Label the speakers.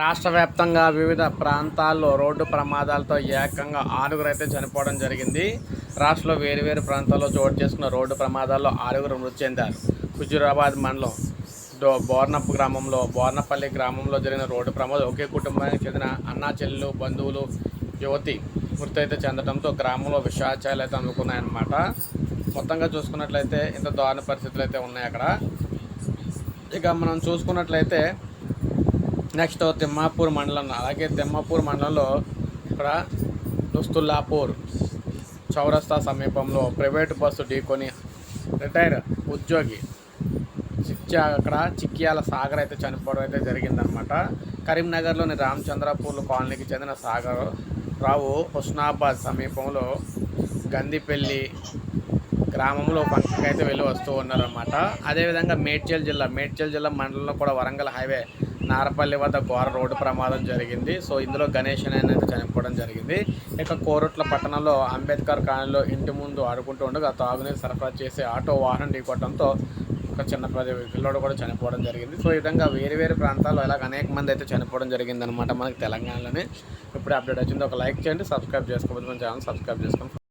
Speaker 1: రాష్ట్ర వ్యాప్తంగా వివిధ ప్రాంతాల్లో రోడ్డు ప్రమాదాలతో ఏకంగా ఆరుగురు అయితే చనిపోవడం జరిగింది. రాష్ట్రంలో వేరు వేరు ప్రాంతాల్లో చోటు చేసుకున్న రోడ్డు ప్రమాదాల్లో ఆరుగురు మృతి చెందారు. హుజూరాబాద్ మండలం డో బోర్నప్ గ్రామంలో బోర్నపల్లి గ్రామంలో జరిగిన రోడ్డు ప్రమాదం ఒకే కుటుంబానికి చెందిన అన్నా చెల్లెలు బంధువులు యువతి మృతి అయితే చెందడంతో గ్రామంలో విషాచాలు అయితే అందుకున్నాయన్నమాట మొత్తంగా చూసుకున్నట్లయితే ఇంత దారుణ పరిస్థితులు అయితే ఉన్నాయి అక్కడ. ఇక మనం చూసుకున్నట్లయితే నెక్స్ట్ తిమ్మాపూర్ మండలం అలాగే తిమ్మాపూర్ మండలంలో ఇక్కడ దుస్తుల్లాపూర్ చౌరస్తా సమీపంలో ప్రైవేటు బస్సు ఢీకొని రిటైర్ ఉద్యోగి చిక్యా అక్కడ చిక్యాల సాగర్ అయితే చనిపోవడం అయితే జరిగిందనమాట కరీంనగర్లోని రామచంద్రపూర్ కాలనీకి చెందిన సాగర్ రావు హుస్నాబాద్ సమీపంలో గందిపల్లి గ్రామంలో ఫంక్షన్కి అయితే వెళ్ళి వస్తూ ఉన్నారనమాట అదేవిధంగా మేడ్చల్ జిల్లా మేడ్చల్ జిల్లా మండలంలో కూడా వరంగల్ హైవే నారపల్లి వద్ద ఘోర రోడ్డు ప్రమాదం జరిగింది. సో ఇందులో గణేష్ అనేది అయితే చనిపోవడం జరిగింది. ఇక కోరుట్ల పట్టణంలో అంబేద్కర్ కాలనీలో ఇంటి ముందు ఆడుకుంటూ ఉండగా తాగునీరు సరఫరా చేసే ఆటో వాహనం ఢీకొట్టడంతో ఒక చిన్న పిల్లోడు కూడా చనిపోవడం జరిగింది. సో ఈ విధంగా వేరు వేరు ప్రాంతాల్లో ఇలాగ అనేక మంది అయితే చనిపోవడం జరిగింది అనమాట మనకి తెలంగాణలోనే. ఇప్పుడు అప్డేట్ వచ్చింది. ఒక లైక్ చేయండి సబ్స్క్రైబ్ చేసుకోవచ్చు మన ఛానల్ సబ్స్క్రైబ్ చేసుకోండి.